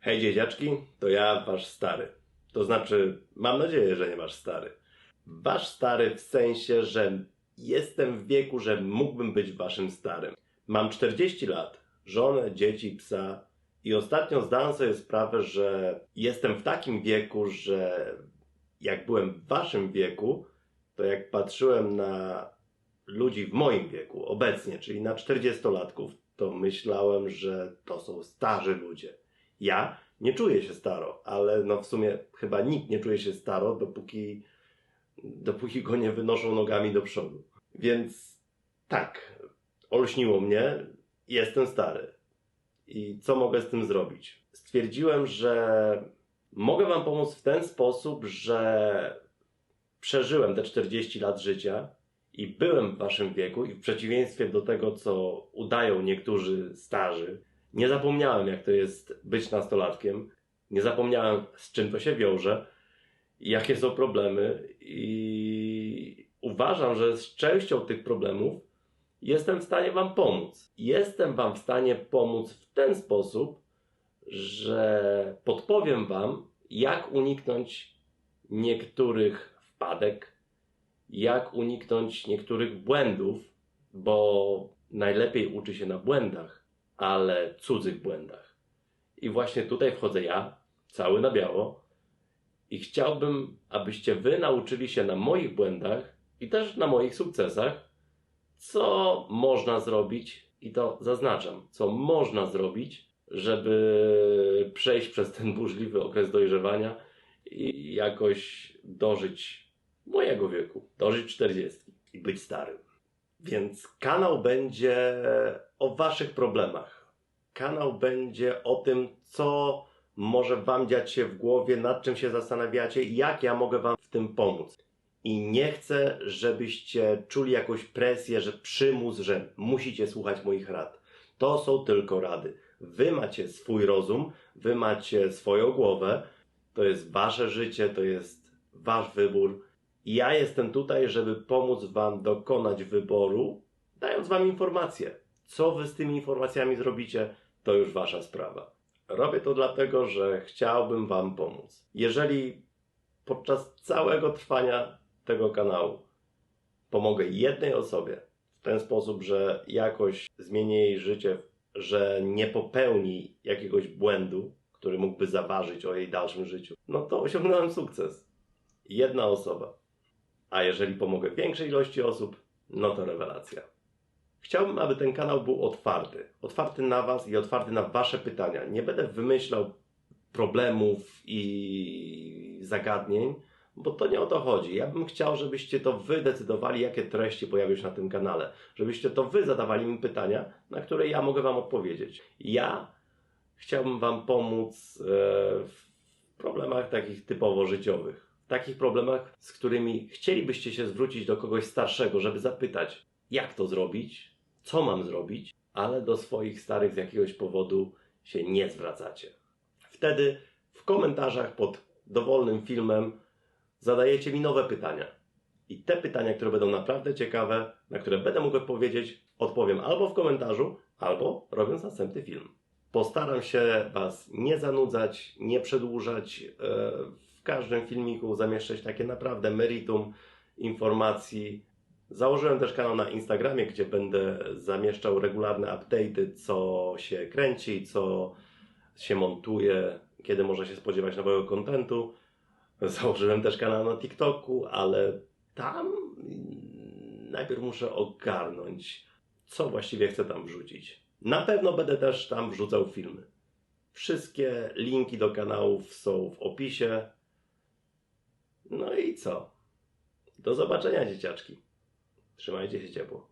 Hej dzieciaczki, to ja, wasz stary. To znaczy, mam nadzieję, że nie wasz stary. Wasz stary w sensie, że jestem w wieku, że mógłbym być waszym starym. Mam 40 lat, żonę, dzieci, psa i ostatnio zdałem sobie sprawę, że jestem w takim wieku, że jak byłem w waszym wieku, to jak patrzyłem na ludzi w moim wieku, obecnie, czyli na 40-latków, to myślałem, że to są starzy ludzie. Ja nie czuję się staro, ale no w sumie chyba nikt nie czuje się staro, dopóki, dopóki go nie wynoszą nogami do przodu. Więc tak, olśniło mnie, jestem stary. I co mogę z tym zrobić? Stwierdziłem, że mogę Wam pomóc w ten sposób, że przeżyłem te 40 lat życia i byłem w Waszym wieku, i w przeciwieństwie do tego, co udają niektórzy starzy, nie zapomniałem, jak to jest być nastolatkiem. Nie zapomniałem, z czym to się wiąże, jakie są problemy, i uważam, że z częścią tych problemów jestem w stanie Wam pomóc. Jestem Wam w stanie pomóc w ten sposób, że podpowiem Wam, jak uniknąć niektórych wpadek, jak uniknąć niektórych błędów, bo najlepiej uczy się na błędach, ale cudzych błędach. I właśnie tutaj wchodzę ja, cały na biało, i chciałbym, abyście wy nauczyli się na moich błędach i też na moich sukcesach, co można zrobić, i to zaznaczam, co można zrobić, żeby przejść przez ten burzliwy okres dojrzewania i jakoś dożyć mojego wieku, dożyć 40 i być starym. Więc kanał będzie o Waszych problemach. Kanał będzie o tym, co może Wam dziać się w głowie, nad czym się zastanawiacie, jak ja mogę Wam w tym pomóc. I nie chcę, żebyście czuli jakąś presję, że przymus, że musicie słuchać moich rad. To są tylko rady. Wy macie swój rozum, wy macie swoją głowę, to jest wasze życie, to jest wasz wybór. Ja jestem tutaj, żeby pomóc wam dokonać wyboru, dając wam informacje. Co wy z tymi informacjami zrobicie, to już wasza sprawa. Robię to dlatego, że chciałbym wam pomóc. Jeżeli podczas całego trwania tego kanału pomogę jednej osobie w ten sposób, że jakoś zmienię jej życie, że nie popełni jakiegoś błędu, który mógłby zaważyć o jej dalszym życiu, no to osiągnąłem sukces. Jedna osoba. A jeżeli pomogę większej ilości osób, no to rewelacja. Chciałbym, aby ten kanał był otwarty. Otwarty na Was i otwarty na Wasze pytania. Nie będę wymyślał problemów i zagadnień, bo to nie o to chodzi. Ja bym chciał, żebyście to Wy decydowali, jakie treści pojawią się na tym kanale. Żebyście to Wy zadawali mi pytania, na które ja mogę Wam odpowiedzieć. Ja chciałbym Wam pomóc e, w problemach takich typowo życiowych. Takich problemach, z którymi chcielibyście się zwrócić do kogoś starszego, żeby zapytać, jak to zrobić, co mam zrobić, ale do swoich starych z jakiegoś powodu się nie zwracacie. Wtedy w komentarzach pod dowolnym filmem zadajecie mi nowe pytania. I te pytania, które będą naprawdę ciekawe, na które będę mógł odpowiedzieć, odpowiem albo w komentarzu, albo robiąc następny film. Postaram się Was nie zanudzać, nie przedłużać. E, każdym filmiku zamieszczać takie naprawdę meritum informacji. Założyłem też kanał na Instagramie, gdzie będę zamieszczał regularne update'y, co się kręci, co się montuje, kiedy można się spodziewać nowego kontentu. Założyłem też kanał na TikToku, ale tam najpierw muszę ogarnąć, co właściwie chcę tam wrzucić. Na pewno będę też tam wrzucał filmy. Wszystkie linki do kanałów są w opisie. No i co? Do zobaczenia, dzieciaczki. Trzymajcie się ciepło.